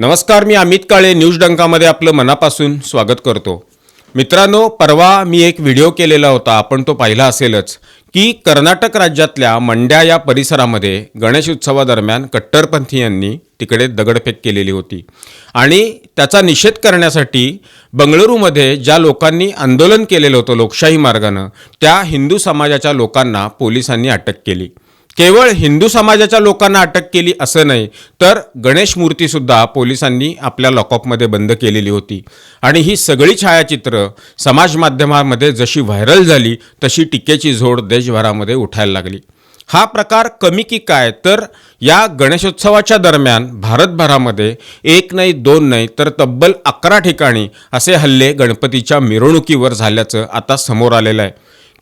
नमस्कार मी अमित काळे न्यूज डंकामध्ये आपलं मनापासून स्वागत करतो. मित्रांनो परवा मी एक व्हिडिओ केलेला होता आपण तो पाहिला असेलच की कर्नाटक राज्यातल्या मंड्या या परिसरामध्ये गणेश उत्सवादरम्यान कट्टरपंथीयांनी तिकडे दगडफेक केलेली होती. आणि त्याचा निषेध करण्यासाठी बंगळुरूमध्ये ज्या लोकांनी आंदोलन केलेलं होतं लोकशाही मार्गानं त्या हिंदू समाजाच्या लोकांना पोलिसांनी अटक केली. केवळ हिंदू समाजाच्या लोकांना अटक केली असं नाही तर गणेश मूर्तीसुद्धा पोलिसांनी आपल्या लॉकअपमध्ये बंद केलेली होती. आणि ही सगळी छायाचित्र समाज माध्यमामध्ये जशी व्हायरल झाली तशी टीकेची झोड देशभरामध्ये उठायला लागली. हा प्रकार कमी की काय तर या गणेशोत्सवाच्या दरम्यान भारतभरामध्ये एक नाही दोन नाही तर तब्बल अकरा ठिकाणी असे हल्ले गणपतीच्या मिरवणुकीवर झाल्याचं आता समोर आलेलं आहे.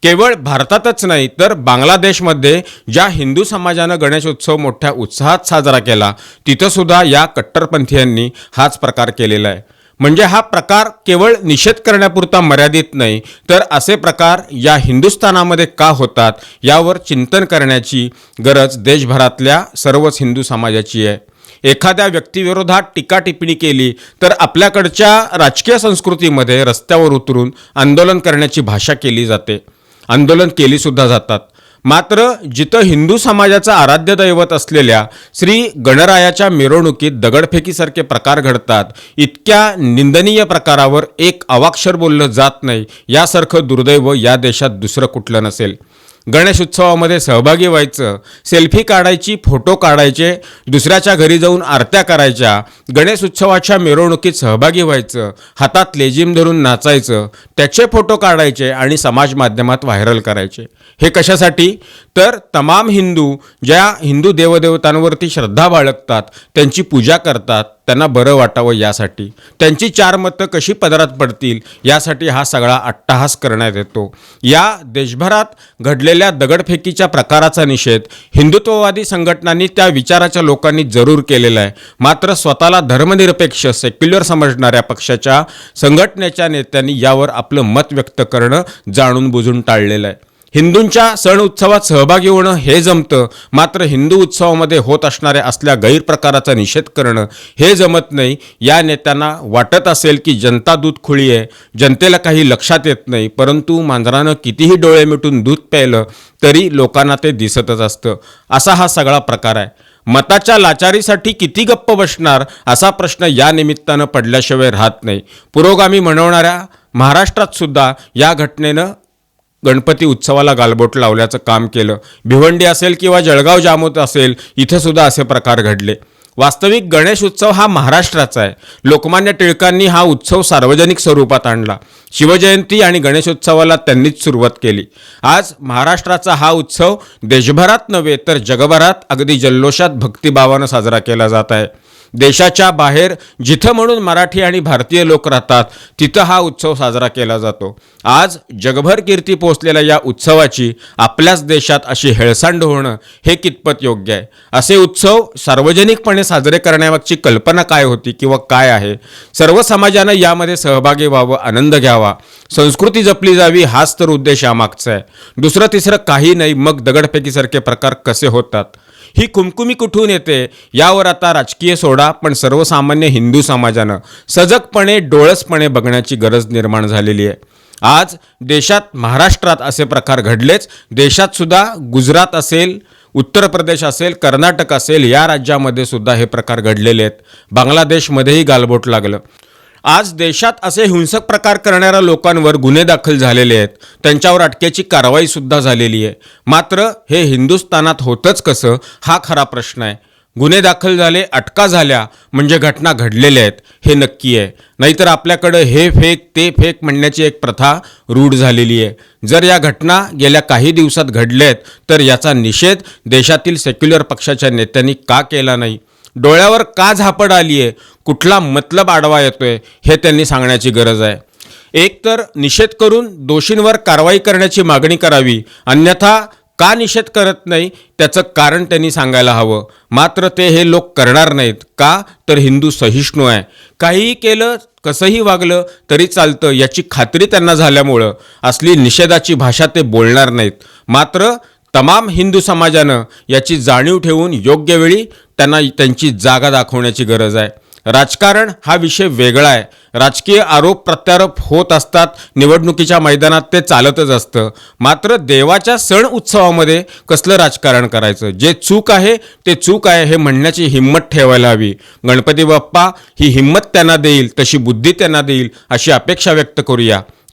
केवळ भारतातच नाही तर बांगलादेशमध्ये ज्या हिंदू समाजानं गणेशोत्सव मोठ्या उत्साहात साजरा केला तिथंसुद्धा या कट्टरपंथीयांनी हाच प्रकार केलेला आहे. म्हणजे हा प्रकार केवळ निषेध करण्यापुरता मर्यादित नाही तर असे प्रकार या हिंदुस्थानामध्ये का होतात यावर चिंतन करण्याची गरज देशभरातल्या सर्वच हिंदू समाजाची आहे. एखाद्या व्यक्तीविरोधात टीका टिप्पणी केली तर आपल्याकडच्या राजकीय संस्कृतीमध्ये रस्त्यावर उतरून आंदोलन करण्याची भाषा केली जाते. आंदोलन केली सुद्धा जातात. मात्र जिथं हिंदू समाजाचं आराध्य दैवत असलेल्या श्री गणरायाच्या मिरवणुकीत दगडफेकीसारखे प्रकार घडतात इतक्या निंदनीय प्रकारावर एक अवाक्षर बोललं जात नाही. यासारखं दुर्दैव या देशात दुसरं कुठलं नसेल. गणेश उत्सवामध्ये सहभागी व्हायचं सेल्फी काढायची फोटो काढायचे दुसऱ्याच्या घरी जाऊन आरत्या करायच्या गणेश उत्सवाच्या मिरवणुकीत सहभागी व्हायचं हातात लेझिम धरून नाचायचं त्याचे फोटो काढायचे आणि समाज माध्यमात व्हायरल करायचे. हे कशासाठी? तर तमाम हिंदू ज्या हिंदू देवदेवतांवरती श्रद्धा बाळगतात त्यांची पूजा करतात त्यांना बरं वाटावं यासाठी. त्यांची चार मतं कशी पदरात पडतील यासाठी हा सगळा अट्टहास करण्यात येतो. या देशभरात घडलेल्या दगडफेकीच्या प्रकाराचा निषेध हिंदुत्ववादी संघटनांनी त्या विचाराच्या लोकांनी जरूर केलेला आहे. मात्र स्वतःला धर्मनिरपेक्ष सेक्युलर समजणाऱ्या पक्षाच्या संघटनेच्या नेत्यांनी यावर आपलं मत व्यक्त करणं जाणून बुजून टाळलेलं आहे. हिंदूंच्या सण उत्सवात सहभागी होणं हे जमतं. मात्र हिंदू उत्सवामध्ये होत असणाऱ्या असल्या गैरप्रकाराचा निषेध करणं हे जमत नाही. या नेत्यांना वाटत असेल की जनता दूध खुळी आहे. जनतेला काही लक्षात येत नाही. परंतु मांजरानं कितीही डोळे मिटून दूध प्यायलं तरी लोकांना ते दिसतच असतं. असा हा सगळा प्रकार आहे. मताच्या लाचारीसाठी किती गप्प बसणार असा प्रश्न या निमित्तानं पडल्याशिवाय राहत नाही. पुरोगामी म्हणवणाऱ्या महाराष्ट्रात सुद्धा या घटनेनं गणपती उत्सवाला गालबोट लावल्याचं काम केलं. भिवंडी असेल किंवा जळगाव जामोद असेल इथंसुद्धा असे प्रकार घडले. वास्तविक गणेश उत्सव हा महाराष्ट्राचा आहे. लोकमान्य टिळकांनी हा उत्सव सार्वजनिक स्वरूपात आणला. शिवजयंती आणि गणेशोत्सवाला त्यांनीच सुरुवात केली. आज महाराष्ट्राचा हा उत्सव देशभरात नव्हे तर जगभरात अगदी जल्लोषात भक्तिभावानं साजरा केला जात आहे. देशाच्या बाहेर जिथं म्हणून मराठी आणि भारतीय लोक राहतात तिथं हा उत्सव साजरा केला जातो. आज जगभर कीर्ती पोचलेल्या या उत्सवाची आपल्याच देशात अशी हेळसांड होणं हे कितपत योग्य आहे? असे उत्सव सार्वजनिकपणे साजरे करण्यामागची कल्पना काय होती किंवा काय आहे? सर्व समाजानं यामध्ये सहभागी व्हावं आनंद घ्यावा. संस्कृती जपली जावी हाच तर उद्देश यामागचा आहे. दुसरं तिसरं काही नाही मग दगडफेकीसारखे प्रकार कसे होतात? ही कुमकुमी कुठून येते? यावर आता राजकीय सोडा पण सर्वसामान्य हिंदू समाजानं सजगपणे डोळसपणे बघण्याची गरज निर्माण झालेली आहे. आज देशात महाराष्ट्रात असे प्रकार घडलेच. देशात सुद्धा गुजरात असेल उत्तर प्रदेश असेल कर्नाटक असेल या राज्यामध्ये सुद्धा हे प्रकार घडलेले आहेत. बांगलादेशमध्येही गालबोट लागलं. आज देशात असे हिंसक प्रकार करणाऱ्या लोकांवर गुन्हे दाखल झालेले आहेत. त्यांच्यावर अटकेची कारवाई सुद्धा झालेली आहे. मात्र हे हिंदुस्थानात होतंच कसं हा खरा प्रश्न आहे. गुन्हे दाखल झाले अटका झाल्या म्हणजे घटना घडलेल्या आहेत हे नक्की आहे. नाहीतर आपल्याकडं हे फेक ते फेक म्हणण्याची एक प्रथा रूढ झालेली आहे. जर या घटना गेल्या काही दिवसात घडल्या आहेत तर याचा निषेध देशातील सेक्युलर पक्षाच्या नेत्यांनी का केला नाही? डोळ्यावर का झापड आली आहे कुठला मतलब आडवा येतोय? हे त्यांनी सांगण्याची गरज आहे. एक तर निषेध करून दोषींवर कारवाई करण्याची मागणी करावी. अन्यथा का निषेध करत नाही? त्याचं कारण त्यांनी सांगायला हवं. मात्र ते हे लोक करणार नाहीत. का? तर हिंदू सहिष्णू आहे. काहीही केलं कसंही वागलं तरी चालतं. याची खात्री त्यांना झाल्यामुळं. असली निषेधाची भाषा ते बोलणार नाहीत. मात्र तमाम हिंदू समाजानं याची जाणीव ठेवून योग्य वेळी त्यांना त्यांची जागा दाखवण्याची गरज आहे. राजकारण हा विषय वेगळा आहे. राजकीय आरोप प्रत्यारोप होत असतात. निवडणुकीच्या मैदानात ते चालतच असतं. मात्र देवाच्या सण उत्सवामध्ये कसलं राजकारण करायचं? जे चूक आहे ते चूक आहे हे म्हणण्याची हिंमत ठेवायला हवी. गणपती बाप्पा ही हिंमत त्यांना देईल तशी बुद्धी त्यांना देईल अशी अपेक्षा व्यक्त करूया.